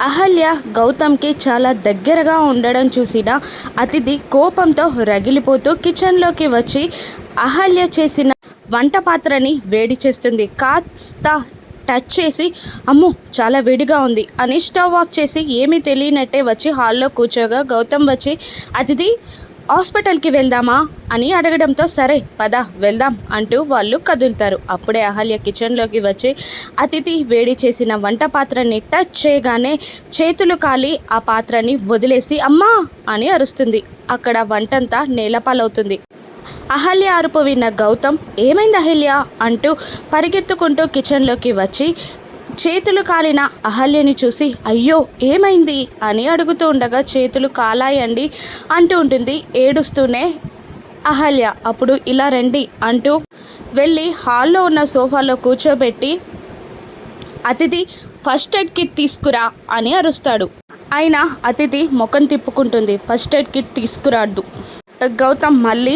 అహల్య గౌతమ్కి చాలా దగ్గరగా ఉండడం చూసిన అతిథి కోపంతో రగిలిపోతూ కిచెన్లోకి వచ్చి అహల్య చేసిన వంట పాత్రని వేడి చేస్తుంది. కాస్త టచ్ చేసి అమ్మో చాలా వేడిగా ఉంది అని స్టవ్ ఆఫ్ చేసి ఏమీ తెలియనట్టే వచ్చి హాల్లో కూర్చోగా గౌతమ్ వచ్చి అతిథి హాస్పిటల్కి వెళ్దామా అని అడగడంతో సరే పద వెళ్దాం అంటూ వాళ్ళు కదులుతారు. అప్పుడే అహల్య కిచెన్లోకి వచ్చి అతిథి వేడి చేసిన వంట పాత్రని టచ్ చేయగానే చేతులు కాలి ఆ పాత్రని వదిలేసి అమ్మా అని అరుస్తుంది. అక్కడ వంటంతా నేలపాలవుతుంది. అహల్య అరుపు విన్న గౌతమ్ ఏమైంది అహల్య అంటూ పరిగెత్తుకుంటూ కిచెన్లోకి వచ్చి చేతులు కాలిన అహల్యని చూసి అయ్యో ఏమైంది? అని అడుగుతూ ఉండగా చేతులు కాలాయండి అంటూ ఉంటుంది. ఏడుస్తూనే అహల్య అప్పుడు ఇలా రండి అంటూ వెళ్ళి హాల్లో ఉన్న సోఫాలో కూర్చోబెట్టి అతిథి ఫస్ట్ ఎయిడ్ కిట్ తీసుకురా అని అరుస్తాడు. అయినా అతిథి ముఖం తిప్పుకుంటుంది. ఫస్ట్ ఎయిడ్ కిట్ తీసుకురాడు గౌతమ్ మళ్ళీ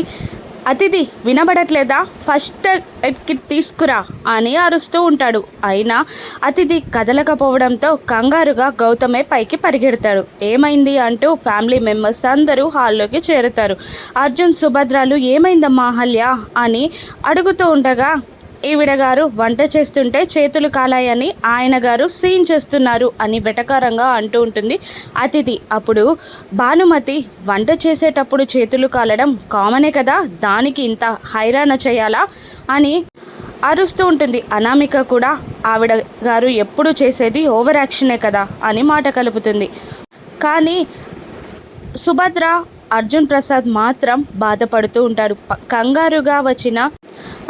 అతిథి వినబడట్లేదా? ఫస్ట్ ఎయిడ్ కిట్ తీసుకురా అని అరుస్తూ ఉంటాడు. అయినా అతిథి కదలకపోవడంతో కంగారుగా గౌతమే పైకి పరిగెడతాడు. ఏమైంది అంటూ ఫ్యామిలీ మెంబర్స్ అందరూ హాల్లోకి చేరుతారు. అర్జున్ సుభద్రాలు ఏమైందమ్మా అహల్య అని అడుగుతూ ఉండగా ఈవిడ గారు వంట చేస్తుంటే చేతులు కాలాయని ఆయన గారు సీన్ చేస్తున్నారు అని వెటకారంగా అంటూ ఉంటుంది. అతిథి అప్పుడు భానుమతి వంట చేసేటప్పుడు చేతులు కాలడం కామనే కదా? దానికి ఇంత హైరాణ చేయాలా? అని అరుస్తూ ఉంటుంది. అనామిక కూడా ఆవిడ గారు ఎప్పుడు చేసేది ఓవర్ యాక్షనే కదా? అని మాట కలుపుతుంది. కానీ సుభద్ర అర్జున్ ప్రసాద్ మాత్రం బాధపడుతూ ఉంటారు. కంగారుగా వచ్చిన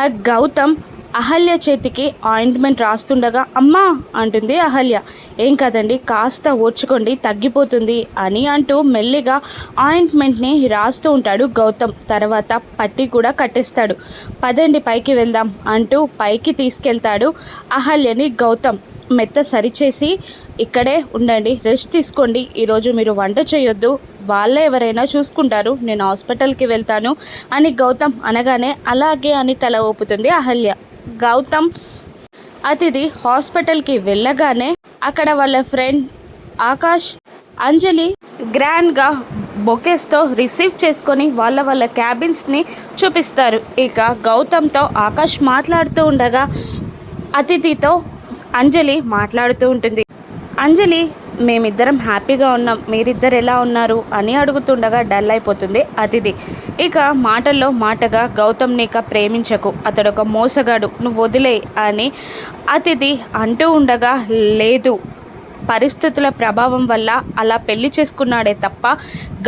గౌతమ్ అహల్య చేతికి ఆయింట్మెంట్ రాస్తుండగా అమ్మా! అంటుంది అహల్య. ఏం కదండి కాస్త ఓర్చుకోండి తగ్గిపోతుంది అని అంటూ మెల్లిగా ఆయింట్మెంట్ని రాస్తూ ఉంటాడు గౌతమ్. తర్వాత పట్టి కూడా కట్టేస్తాడు. పదండి పైకి వెళ్దాం అంటూ పైకి తీసుకెళ్తాడు అహల్యని గౌతమ్. మెత్త సరిచేసి ఇక్కడే ఉండండి రెస్ట్ తీసుకోండి ఈరోజు మీరు వంట చేయొద్దు వాళ్ళే ఎవరైనా చూసుకుంటారు నేను హాస్పిటల్కి వెళ్తాను అని గౌతమ్ అనగానే అలాగే అని తల ఊపుతుంది అహల్య. గౌతమ్ అతిథి హాస్పిటల్కి వెళ్ళగానే అక్కడ వాళ్ళ ఫ్రెండ్ ఆకాష్ అంజలి గ్రాండ్గా బొకేస్తో రిసీవ్ చేసుకొని వాళ్ళ వాళ్ళ క్యాబిన్స్ని చూపిస్తారు. ఇక గౌతమ్తో ఆకాష్ మాట్లాడుతూ ఉండగా అతిథితో అంజలి మాట్లాడుతూ ఉంటుంది. అంజలి మేమిద్దరం హ్యాపీగా ఉన్నాం. మీరిద్దరు ఎలా ఉన్నారు అని అడుగుతుండగా డల్ అయిపోతుంది అతిథి. ఇక మాటల్లో మాటగా గౌతమ్ నీక ప్రేమించకు. అతడు ఒక మోసగాడు. నువ్వు వదిలే అని అతిథి అంటూ ఉండగా లేదు. పరిస్థితుల ప్రభావం వల్ల అలా పెళ్ళి చేసుకున్నాడే తప్ప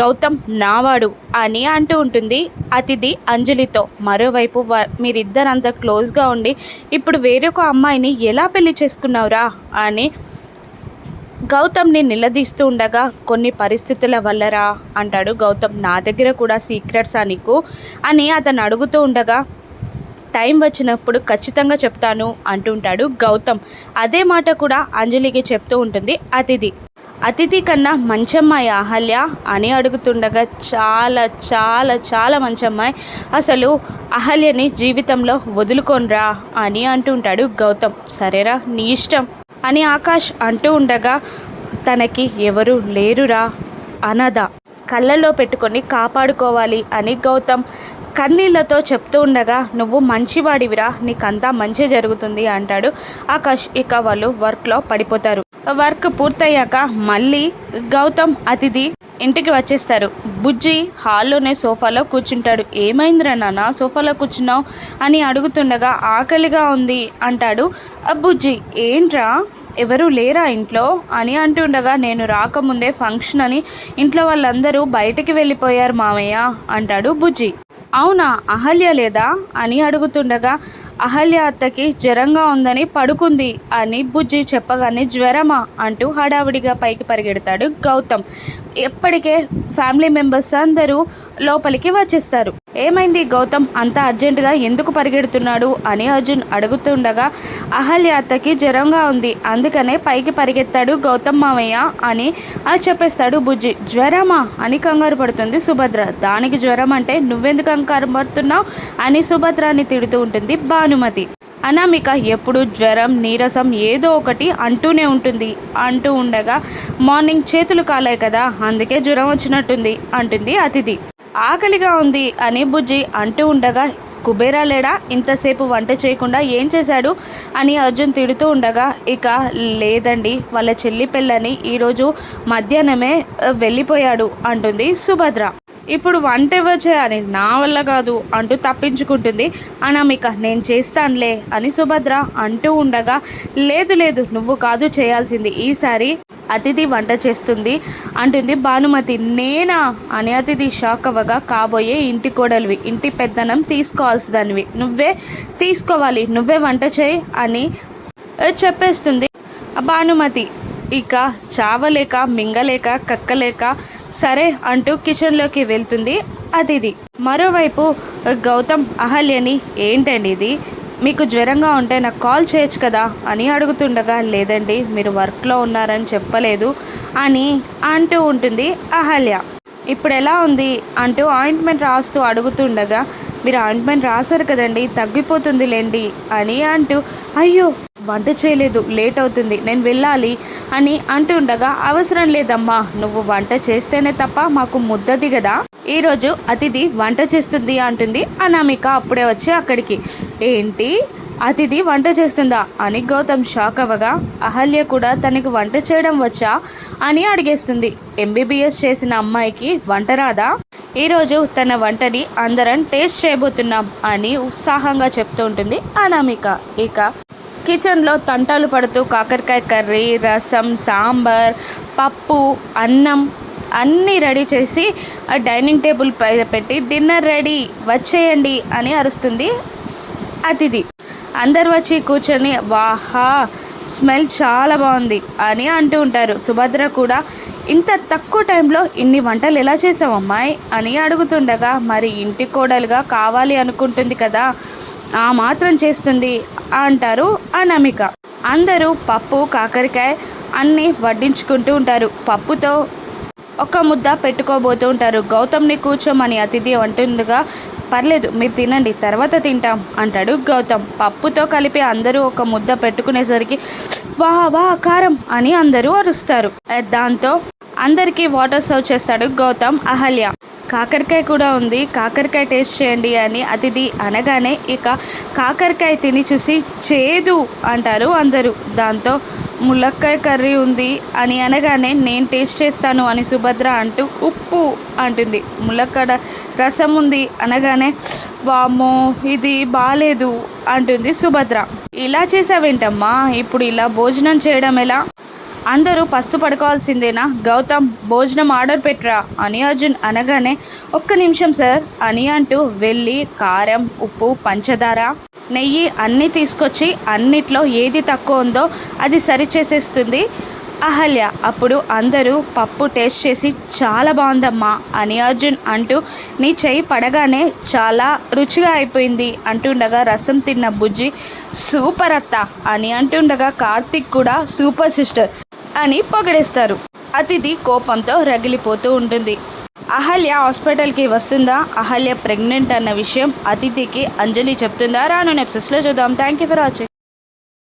గౌతమ్ నావాడు అని అంటూ ఉంటుంది అతిథి అంజలితో. మరోవైపు వ- క్లోజ్గా ఉండి ఇప్పుడు వేరొక అమ్మాయిని ఎలా పెళ్ళి చేసుకున్నావురా అని గౌతమ్ని నిలదీస్తూ ఉండగా కొన్ని పరిస్థితుల వల్లరా అంటాడు గౌతమ్. నా దగ్గర కూడా సీక్రెట్సా నీకు? అని అతను అడుగుతూ ఉండగా టైం వచ్చినప్పుడు ఖచ్చితంగా చెప్తాను అంటుంటాడు గౌతమ్. అదే మాట కూడా అంజలికి చెప్తూ ఉంటుంది అతిథి. అతిథి కన్నా మంచమ్మాయి అహల్య అని అడుగుతుండగా చాలా చాలా చాలా మంచమ్మాయి. అసలు అహల్యని జీవితంలో వదులుకోనరా అని అంటుంటాడు గౌతమ్. సరేరా నీ ఇష్టం. అని ఆకాష్ అంటూ ఉండగా తనకి ఎవరు లేరురా అనద కళ్ళల్లో పెట్టుకొని కాపాడుకోవాలి అని గౌతమ్ కన్నీళ్ళతో చెప్తూ ఉండగా నువ్వు మంచివాడివిరా నీకంతా మంచి జరుగుతుంది అంటాడు ఆకాష్. ఇక వాళ్ళు వర్క్లో పడిపోతారు. వర్క్ పూర్తయ్యాక మళ్ళీ గౌతమ్ అతిథి ఇంటికి వచ్చేస్తారు. బుజ్జి హాల్లోనే సోఫాలో కూర్చుంటాడు. ఏమైందిరా నాన్న? సోఫాలో కూర్చున్నావు అని అడుగుతుండగా ఆకలిగా ఉంది అంటాడు. "ఆ, బుజ్జి ఏంట్రా? ఎవరు లేరా ఇంట్లో? అని అంటుండగా నేను రాకముందే ఫంక్షన్ అని ఇంట్లో వాళ్ళందరూ బయటికి వెళ్ళిపోయారు మామయ్య అంటాడు బుజ్జి. అవునా? అహల్య లేదా? అని అడుగుతుండగా అహల్య అత్తకి జ్వరంగా ఉందని పడుకుంది అని బుజ్జి చెప్పగానే జ్వరమా అంటూ హడావిడిగా పైకి పరిగెడతాడు గౌతమ్. ఎప్పటికే ఫ్యామిలీ మెంబర్స్ అందరూ లోపలికి వచ్చేస్తారు. ఏమైంది గౌతమ్? అంత అర్జెంటుగా ఎందుకు పరిగెడుతున్నాడు? అని అర్జున్ అడుగుతుండగా అహల్య అత్తకి జ్వరంగా ఉంది. అందుకనే పైకి పరిగెత్తాడు గౌతమ్ మామయ్య అని అని చెప్పేస్తాడు బుజ్జి. జ్వరమా? అని కంగారు పడుతుంది సుభద్ర. దానికి జ్వరం అంటే నువ్వెందుకు కంగారు పడుతున్నావు? అని సుభద్రాని తిడుతూ ఉంటుంది భానుమతి. అనామిక ఎప్పుడు జ్వరం నీరసం ఏదో ఒకటి అంటూనే ఉంటుంది. అంటూ ఉండగా మార్నింగ్ చేతులు కాలాయి కదా అందుకే జ్వరం వచ్చినట్టుంది అంటుంది అతిథి. ఆకలిగా ఉంది అని బుజ్జి అంటూ ఉండగా కుబేరా లేడా? ఇంతసేపు వంట చేయకుండా ఏం చేశాడు? అని అర్జున్ తిడుతూ ఉండగా ఇక లేదండి వాళ్ళ చెల్లి పిల్లని ఈరోజు మధ్యాహ్నమే వెళ్ళిపోయాడు అంటుంది సుభద్ర. ఇప్పుడు వంట ఎవరు చేయాలి? నా వల్ల కాదు అంటూ తప్పించుకుంటుంది. అనామిక నేను చేస్తానులే అని సుభద్ర అంటూ ఉండగా లేదు లేదు నువ్వు కాదు చేయాల్సింది. ఈసారి అతిథి వంట చేస్తుంది అంటుంది భానుమతి. నేనా? అని అతిథి షాక్ అవ్వగా కాబోయే ఇంటి కోడలివి ఇంటి పెద్దనం తీసుకోవాల్సిదానివి. నువ్వే తీసుకోవాలి నువ్వే వంట చేయి అని చెప్పేస్తుంది భానుమతి. ఇక చావలేక మింగలేక కక్కలేక సరే అంటూ కిచెన్లోకి వెళ్తుంది అతిథి. మరోవైపు గౌతమ్ అహల్యని ఏంటండి ఇది? మీకు జ్వరంగా ఉంటే నాకు కాల్ చేయొచ్చు కదా అని అడుగుతుండగా లేదండి మీరు వర్క్లో ఉన్నారని చెప్పలేదు అని అంటూ ఉంటుంది అహల్య. ఇప్పుడు ఎలా ఉంది? అంటూ ఆయింట్మెంట్ రాస్తూ అడుగుతుండగా మీరు ఆయింట్మెంట్ రాశారు కదండి తగ్గిపోతుంది లేండి అని అంటూ అయ్యో వంట చేయలేదు లేట్ అవుతుంది నేను వెళ్ళాలి అని అంటుండగా అవసరం లేదమ్మా నువ్వు వంట చేస్తేనే తప్ప మాకు ముద్ద దిగదా ఈరోజు అతిథి వంట చేస్తుంది అంటుంది. అనామిక అప్పుడే వచ్చి అక్కడికి ఏంటి? అతిథి వంట చేస్తుందా? అని గౌతమ్ షాక్ అవ్వగా అహల్య కూడా తనకు వంట చేయడం వచ్చా? అని అడిగేస్తుంది. ఎంబీబీఎస్ చేసిన అమ్మాయికి వంట రాదా? ఈరోజు తన వంటని అందరం టేస్ట్ చేయబోతున్నాం అని ఉత్సాహంగా చెప్తూ ఉంటుంది అనామిక. ఇక కిచెన్లో తంటాలు పడుతూ కాకరకాయ కర్రీ రసం సాంబార్ పప్పు అన్నం అన్నీ రెడీ చేసి ఆ డైనింగ్ టేబుల్ పై పెట్టి డిన్నర్ రెడీ వచ్చేయండి అని అరుస్తుంది అతిథి. అందరు వచ్చి కూర్చొని వాహా స్మెల్ చాలా బాగుంది అని అంటూ ఉంటారు. సుభద్ర కూడా ఇంత తక్కువ టైంలో ఇన్ని వంటలు ఎలా చేసావు అమ్మాయి? అని అడుగుతుండగా మరి ఇంటి కోడలుగా కావాలి అనుకుంటుంది కదా ఆ మాత్రం చేస్తుంది అంటారు అనామిక. అందరూ పప్పు కాకరకాయ అన్నీ వడ్డించుకుంటూ ఉంటారు. పప్పుతో ఒక ముద్ద పెట్టుకోబోతూ ఉంటారు. గౌతమ్ని కూర్చోమని అతిథి అంటుండగా పర్లేదు మీరు తినండి తర్వాత తింటాం అంటాడు గౌతమ్. పప్పుతో కలిపి అందరూ ఒక ముద్ద పెట్టుకునేసరికి వా వా కారం అని అందరూ అరుస్తారు. దాంతో అందరికీ వాటర్ సర్వ్ చేస్తాడు గౌతమ్ అహల్య. కాకరకాయ కూడా ఉంది కాకరకాయ టేస్ట్ చేయండి అని అతిథి అనగానే ఇక కాకరకాయ తిని చూసి చేదు అంటారు అందరూ. దాంతో ములక్కాయ కర్రీ ఉంది అని అనగానే నేను టేస్ట్ చేస్తాను అని సుభద్ర అంటూ ఉప్పు అంటుంది. ములక్కడ రసం ఉంది అనగానే వామ్మో ఇది బాలేదు అంటుంది సుభద్ర. ఇలా చేసావేంటమ్మా? ఇప్పుడు ఇలా భోజనం చేయడం ఎలా? అందరూ పస్తు పడుకోవాల్సిందేనా? గౌతమ్ భోజనం ఆర్డర్ పెట్టరా అని అర్జున్ అనగానే ఒక్క నిమిషం సార్ అని అంటూ వెళ్ళి కారం ఉప్పు పంచదార నెయ్యి అన్నీ తీసుకొచ్చి అన్నిట్లో ఏది తక్కువ ఉందో అది సరిచేసేస్తుంది. అహల్య అప్పుడు అందరూ పప్పు టేస్ట్ చేసి చాలా బాగుందమ్మా అని అర్జున్ అంటూ నీ చెయ్యి పడగానే చాలా రుచిగా అయిపోయింది అంటుండగా రసం తిన్న బుజ్జి సూపర్ అత్త అని అంటుండగా కార్తిక్ కూడా సూపర్ సిస్టర్ అని పొగడేస్తారు. అతిథి కోపంతో రగిలిపోతూ ఉంటుంది. అహల్య హాస్పిటల్కి వస్తుందా? అహల్య ప్రెగ్నెంట్ అన్న విషయం అతిథికి అంజలి చెప్తుందా? రాను నెప్సెస్లో చూద్దాం. Thank you for watching